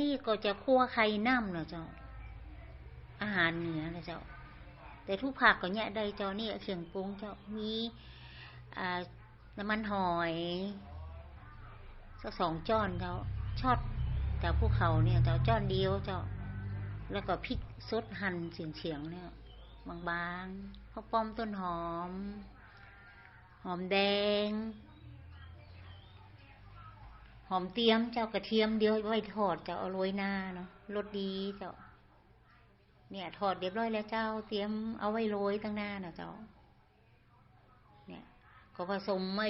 นี่ก็จะคั่วไข่น้ำเนาะเจ้า อาหารเหนือนะเจ้า แต่ทุกผักก็เนี่ยได้เจ้านี่เครื่องปรุงเจ้ามีอ่าน้ำมันหอยสักสองจ้อนเจ้าชอดจากภูเขาเนี่ยเจ้าจ้อนเดียวเจ้า แล้วก็พริกสดหั่นเฉียงเฉียงๆเนี่ยบางๆข้าวป้อมต้นหอม หอมแดง หอมเตรียมเจ้ากระเทียมเดียวไว้ทอดเจ้าเอาโรยหน้าเนาะรสดีเจ้า เนี่ย ทอดเรียบร้อยแล้วเจ้าเตรียมเอาไว้โรยตั้งหน้านะเจ้า เนี่ย ก็ผสมไม่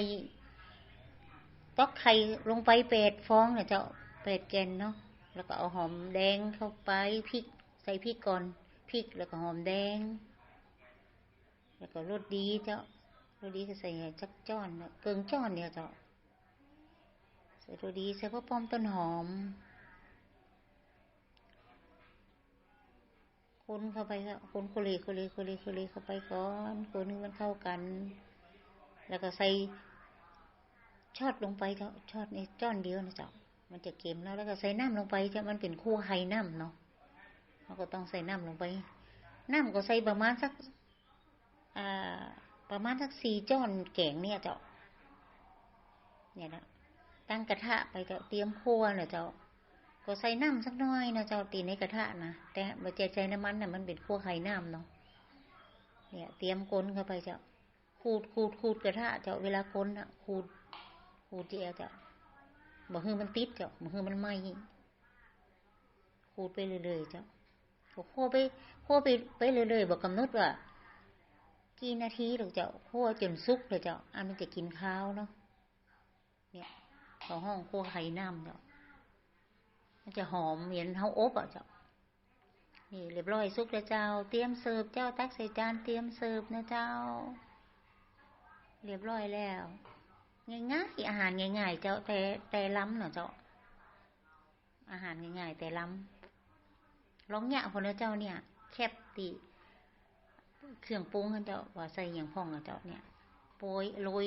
ตอกไข่ลงไปแปดฟองนะเจ้าแปดแกนเนาะแล้วก็เอาหอมแดงเข้าไปพริก ใส่พริกก่อนพริกแล้วก็หอมแดง แล้วก็รสดีเจ้ารสดีก็ใส่จักจ้อนนะเกิงจ้อนเนี่ยเจ้า ใส่รดีใส่พวกป้อมต้นหอมคนเข้าไปก็คนโคเลโคเลโคเลโคเลเข้าไปก่อนคนนึงมันเข้ากัน แล้วก็ใส่ชอดลงไปเจ้าชอดในจ้อนเดียวนะเจ้ามันจะเค็มแล้วแล้วก็ใส่น้ำลงไปจ้ามันเป็นคั่วไข่น้ำเนาะเราก็ต้องใส่น้ำลงไป น้ำก็ใส่ประมาณสักอ่าประมาณสักสี่จ้อนแกงเนี่ยเจ้าเนี่ยนะ ตั้งกระทะไปเจ้าเตรียมคั่วเนาะเจ้า ก็ใส่น้ำสักน้อยนะเจ้าตีในกระทะนะแต่บ่ใจใส่น้ำมันน่ะมันเป็นคั่วไข่น้ำเนาะเนี่ย เตรียมก้นเข้าไปเจ้าขูดขูดขูดกระทะเจ้าเวลาก้นอะขูดขูดเจียวเจ้าบ่ฮือมันติดเจ้าบ่ฮือมันไหมขูดไปเรื่อยๆเจ้าก็คั่วไปคั่วไปไปเรื่อยๆบ่กกำหนดว่ากี่นาทีหรอกเจ้าคั่วจนสุกเลยเจ้าอันมันจะกินข้าวเนาะ เขาห้องคั่วไข่น้ำเจ้ามันจะหอมเหมือนเฮาอบอะเจ้านี่เรียบร้อยสุกแล้วเจ้า เตรียมเสิร์ฟเจ้าตักใส่จานเตรียมเสิร์ฟนะเจ้า เรียบร้อยแล้ว ง่ายๆอาหารง่ายๆเจ้าแต่แต่ล้ำเนาะเจ้า อาหารง่ายๆแต่ล้ำลองเนี่ยคนละเจ้าเนี่ย แคบตีเครื่องปรุงกันเจ้าว่าใส่อย่างพ่องอะเจ้าเนี่ยโปรยโรย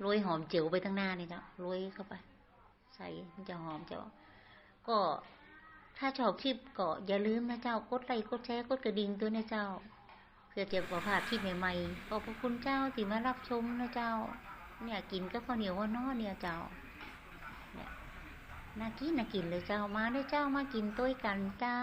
โรยหอมเจียวไปทั้งหน้านี่เจ้าโรยเข้าไป ใส่มันจะหอมเจ้าก็ถ้าชอบคลิปก็อย่าลืมนะเจ้ากดไลค์กดแชร์กดกระดิ่งด้วยนะเจ้า เพื่อจะประพาดคลิปใหม่ๆขอบพระคุณเจ้าที่มารับชมนะเจ้า เนี่ยกินก็ข้าวเหนียวว่านอเนี่ยเจ้าเนี่ยน่ากินน่ากินเลยเจ้ามาด้วยเจ้ามากินต้วยกันเจ้า